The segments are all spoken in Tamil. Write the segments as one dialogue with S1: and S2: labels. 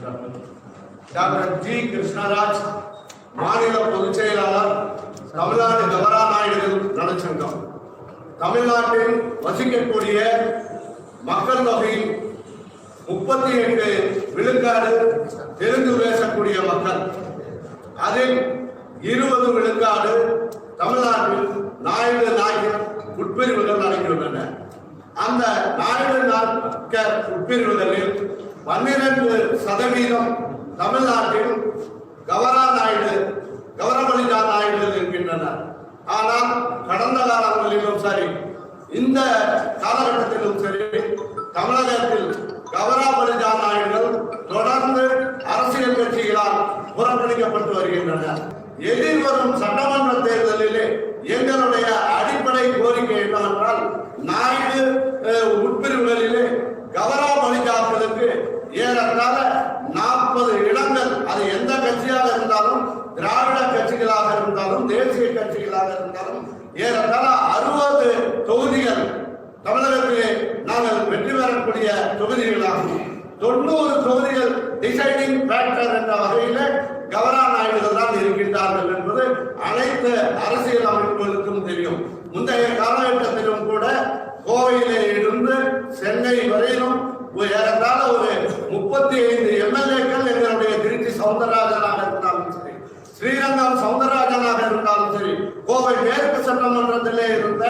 S1: டாக்டர் ஜி கிருஷ்ணராஜ் மாநில பொதுச் செயலாளர் தமிழ்நாடு கவரா நாயுடு நலச்சங்கம் தமிழ்நாட்டில் வசிக்கக்கூடிய மக்கள் தொகையில் முப்பத்தி எட்டு விழுக்காடு தெலுங்கு பேசக்கூடிய மக்கள். அதில் இருபது விழுக்காடு தமிழ்நாட்டில் நாயுடு நாயகர் உட்பிரிவுகள் நடக்கின்றன. அந்த நாயுடு நாயக்கர் உட்பிரிவுகளில் பன்னிரண்டு சதவீதம் தமிழ்நாட்டில் கவரா நாயுடு கௌரவனிதா நாயுடு இருக்கின்றனர் ஆனால் கடந்த காலங்களிலும் சரி இந்த காலகட்டத்திலும் சரி தமிழகத்தில் கவரா பலிதா நாயுடுகள் தொடர்ந்து அரசியல் கட்சிகளால் புறக்கணிக்கப்பட்டு வருகின்றனர் எதிர்வரும் சட்டமன்ற தேர்தலிலே எங்களுடைய அடிப்படை கோரிக்கை என்னவென்றால் நாயுடு அஹ், உட்பிரிவுகளிலே கவரா பலிதாக்களுக்கு ஏறத்தாழ நாற்பது இடங்கள் அது எந்த கட்சியாக இருந்தாலும் திராவிட கட்சிகளாக இருந்தாலும் தேசிய கட்சிகளாக இருந்தாலும் ஏறத்தாழ அறுபது தொகுதிகள் தமிழகத்திலே நாங்கள் வெற்றி பெறக்கூடிய தொகுதிகளாகும். தொண்ணூறு தொகுதிகள் டிசைடிங் ஃபேக்டர் என்ற வகையில் கவரா நாயுடுகள் தான் இருக்கின்றார்கள் என்பது அனைத்து அரசியல் அமைப்புகளுக்கும் தெரியும். முந்தைய காலகட்டத்திலும் கூட கோவையிலே இருந்து சென்னை வரையிலும் ஏற ஏறத்தாழ ஒரு முப்பத்தி ஐந்து எம்எல்ஏக்கள் எங்களுடைய திருச்சி சவுந்தரராஜனாக இருந்தாலும் சரி ஸ்ரீரங்கம் சவுந்தரராஜனாக இருந்தாலும் சரி கோவை மேற்கு சட்டமன்றத்திலே இருந்த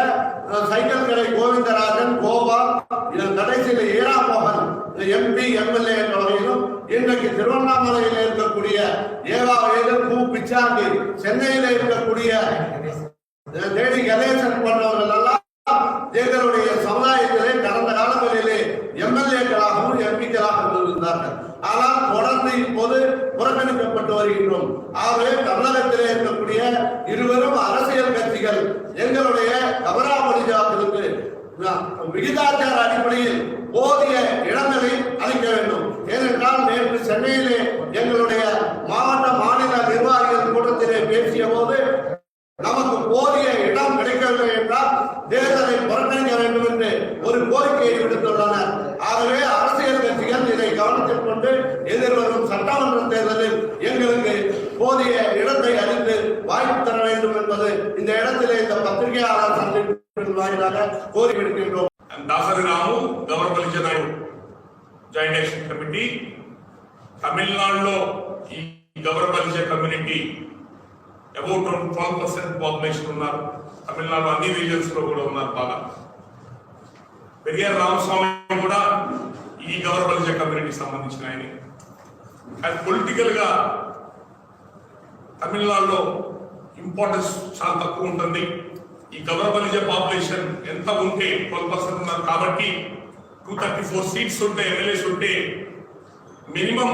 S1: சைக்கிள்களை கோவிந்தராஜன் கோபால் இதன் கடைசியில் ஈராமோகன் எம்பி எம்எல்ஏ என்ற வகையிலும் இன்றைக்கு திருவண்ணாமலையில் இருக்கக்கூடிய ஏவா வேலு கு பிச்சாண்டி சென்னையில இருக்கக்கூடிய தேடி கணேசன் போன்றவர்கள் எல்லாம் எங்களுடைய சமுதாயத்திலே கடந்த காலங்களிலே எம்எல்ஏக்களாகவும் எம்பிக்களாகவும் இருந்தார்கள். ஆனால் தொடர்ந்து இப்போது புறக்கணிக்கப்பட்டு வருகின்றோம். ஆகவே தமிழகத்திலே இருக்கக்கூடிய இருவரும் அரசு எங்களுடைய எங்களுடைய கபராமணிஜாக்களுக்கு விகிதாச்சார அடிப்படையில் போதிய இடங்களை அளிக்க வேண்டும். ஏனென்றால் நேற்று சென்னையிலே எங்களுடைய மாவட்ட மாநில நிர்வாகிகள் கூட்டத்திலே பேசிய போது நமக்கு போதிய இடம் கிடைக்கவில்லை என்றால் தேர்தலை புறக்கணிக்க வேண்டும் என்று ஒரு கோரிக்கையை விடுத்துள்ளனர். ஆகவே அரசியல் கட்சிகள் இதை கவனத்தில் கொண்டு எதிர்வரும் சட்டமன்ற தேர்தலில் எங்களுக்கு போதிய దాకా కోరి విడిపింపు
S2: దాసరి రాము గవర్నమెంట్ చెందాడు జాయింట్ యాక్షన్ కమిటీ తమిళనాడులో ఈ గౌరవపరిచే community about twelve percent population ఉన్నారు. తమిళనాడు అన్ని రీజన్స్లో కూడా ఉన్నారు బాగా. పెరియార్ రామస్వామి కూడా ఈ గౌరవపరిచే కమ్యూనిటీకి సంబంధించిన ఆయన. పొలిటికల్గా తమిళనాడులో ఇంపార్టెన్స్ చాలా తక్కువ ఉంటుంది. ఈ గవర్నమెంట్ పాపులేషన్ ఎంత ఉంటే ట్వెల్వ్ పర్సెంట్ ఉన్నారు కాబట్టి టూ థర్టీ ఫోర్ సీట్స్ ఉంటే ఎమ్మెల్యేస్ ఉంటే మినిమం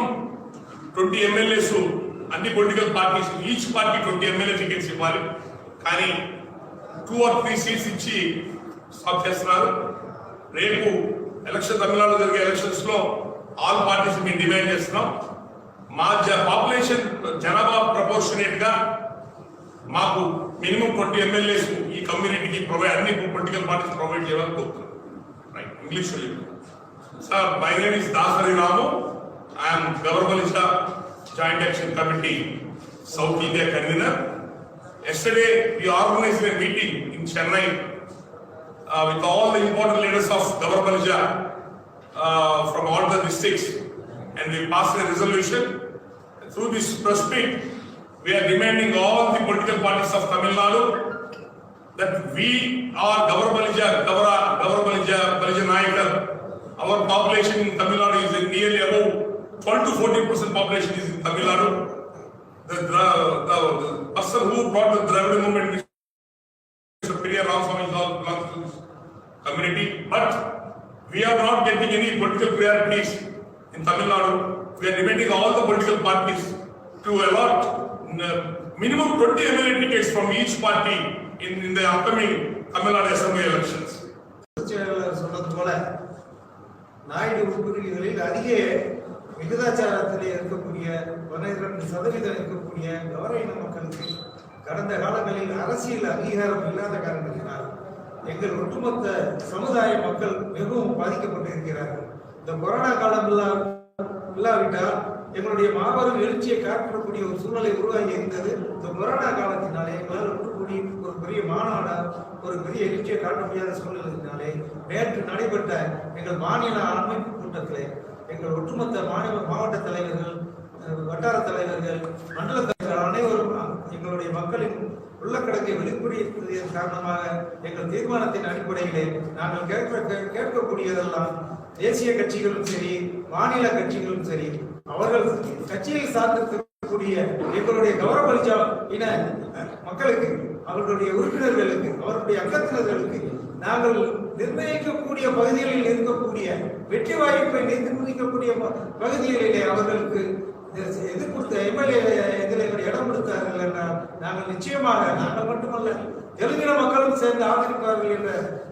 S2: ట్వంటీ ఎమ్మెల్యేస్ అన్ని political parties each party twenty MLA tickets ఇవ్వాలి. కానీ టూ ఆర్ త్రీ సీట్స్ ఇచ్చి స్టాప్ చేస్తున్నారు. రేపు ఎలక్షన్ తమిళనాడులో జరిగే ఎలక్షన్స్లో ఆల్ పార్టీస్ మేము డిమాండ్ చేస్తున్నాం. మా పాపులేషన్ జనాభా ప్రపోర్షనేట్గా మాకు మినిమం ట్వంటీ ఎమ్మెల్యేస్ ఈ కమ్యూనిటీకి ప్రొవైడ్ అన్ని పొలిటికల్ పార్టీస్ ప్రొవైడ్ చేయాలని కోరుతున్నాను right English sir my name is Dasari Ramu I'm government joint action committee south India convener yesterday we organize a meeting in Chennai with all the important leaders of of from all the all the districts. And we passed a resolution. Through this press meet, we are demanding all the political parties of Tamil Nadu that we are Gavarbalija, Gavara, Gavarbalija, Balija Nayakar. Our population in Tamil Nadu is nearly about 12 to 14 percent population is in Tamil Nadu. The, the, the, the person who brought the Dravid movement Mr. Periyar Ramaswamy belongs to this community, but we are not getting any political priorities in Tamil Nadu. We are demanding all the political parties to allot minimum 20 MLA tickets from each party in, in the upcoming Tamil Nadu Assembly elections.
S3: சொன்னது போல நாயுடு உட்பிரிவுகளில் அதிக விகிதாச்சாரத்தில் இருக்கக்கூடிய பன்னிரண்டு சதவீதம் இருக்கக்கூடிய கௌரவ இன மக்களுக்கு கடந்த காலங்களில் அரசியல் அங்கீகாரம் இல்லாத காரணத்தினால் எங்கள் ஒட்டுமொத்த சமுதாய மக்கள் மிகவும் பாதிக்கப்பட்டிருக்கிறார்கள் இந்த கொரோனா காலம் இல்லாவிட்டால் எங்களுடைய மாபெரும் எழுச்சியை காட்டக்கூடிய ஒரு சூழ்நிலை உருவாகி இருந்தது. இந்த கொரோனா காலத்தினாலே முதல்ல ஒன்று கூடி ஒரு பெரிய மாநாடா ஒரு பெரிய எழுச்சியை காட்ட முடியாத சூழ்நிலையினாலே நேற்று நடைபெற்ற எங்கள் மாநில அமைப்பு கூட்டத்திலே எங்கள் ஒட்டுமொத்த மாநில மாவட்ட தலைவர்கள் வட்டார தலைவர்கள் மண்டல தலைவர்கள் அனைவரும் எங்களுடைய மக்களின் உள்ளக்கடங்கை வெளிப்படுத்தியதன் காரணமாக எங்கள் தீர்மானத்தின் அடிப்படையிலே நாங்கள் கேட்க கேட்கக்கூடியதெல்லாம் தேசிய கட்சிகளும் சரி மாநில கட்சிகளும் சரி அவர்கள் கட்சியை சார்ந்திருக்கக்கூடிய எங்களுடைய கௌரவ இன மக்களுக்கு அவர்களுடைய உறுப்பினர்களுக்கு அவர்களுடைய அங்கத்தினர்களுக்கு நாங்கள் நிர்ணயிக்கக்கூடிய பகுதிகளில் இருக்கக்கூடிய வெற்றி வாய்ப்பை நிர்ணயிக்கக்கூடிய பகுதிகளிலே அவர்களுக்கு எதிர்ப்பு எம்எல்ஏ இதில் இடம் கொடுத்தார்கள் என்றால் நாங்கள் நிச்சயமாக நாங்கள் மட்டுமல்ல தெலுங்கின மக்களும் சேர்ந்து ஆதரிப்பார்கள் என்ற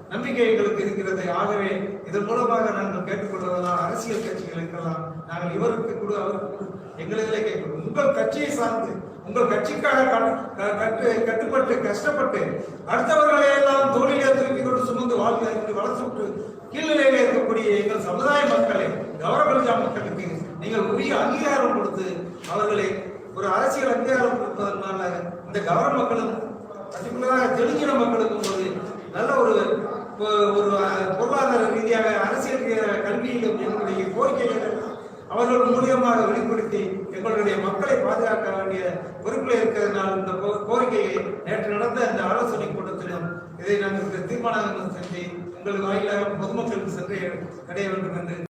S3: நம்பிக்கை எங்களுக்கு இருக்கிறது ஆகவே இதன் மூலமாக நாங்கள் கேட்டுக்கொள்வதெல்லாம் அரசியல் கட்சிகள் இருக்கலாம். நாங்கள் இவருக்கு கொடு அவருக்கு கொடு எங்களிலே கேட்கணும். உங்கள் கட்சியை சார்ந்து உங்கள் கட்சிக்காக கட்டு- க- கட்டு கட்டுப்பட்டு கஷ்டப்பட்டு அடுத்தவர்களை எல்லாம் தோழிலே தூக்கி கொண்டு சுமந்து வாழ்க்கை வளர்த்து விட்டு கீழ்நிலையில இருக்கக்கூடிய எங்கள் சமுதாய மக்களை கௌரவ மக்களுக்கு நீங்கள் உரிய அங்கீகாரம் கொடுத்து அவர்களை ஒரு அரசியல் அங்கீகாரம் கொடுப்பதனால இந்த கௌரவ மக்களும் பர்டிகுலராக தெலுங்கின மக்களுக்கும் ஒரு நல்ல ஒரு ஒரு பொருளாதார ரீதியாக அரசியல் ரீதியாக கல்வியிலும் எங்களுடைய கோரிக்கைகள் அவர்கள் மூலியமாக வெளிப்படுத்தி எங்களுடைய மக்களை பாதுகாக்க வேண்டிய பொறுப்பில் இருக்கிறதுனால் இந்த கோ- கோரிக்கையை நேற்று நடந்த இந்த ஆலோசனை கூட்டத்திலும் இதை நாங்கள் தீர்மானம் செஞ்சு உங்கள் வாயிலாக பொதுமக்களுக்கு சென்று அடைய வேண்டும் என்று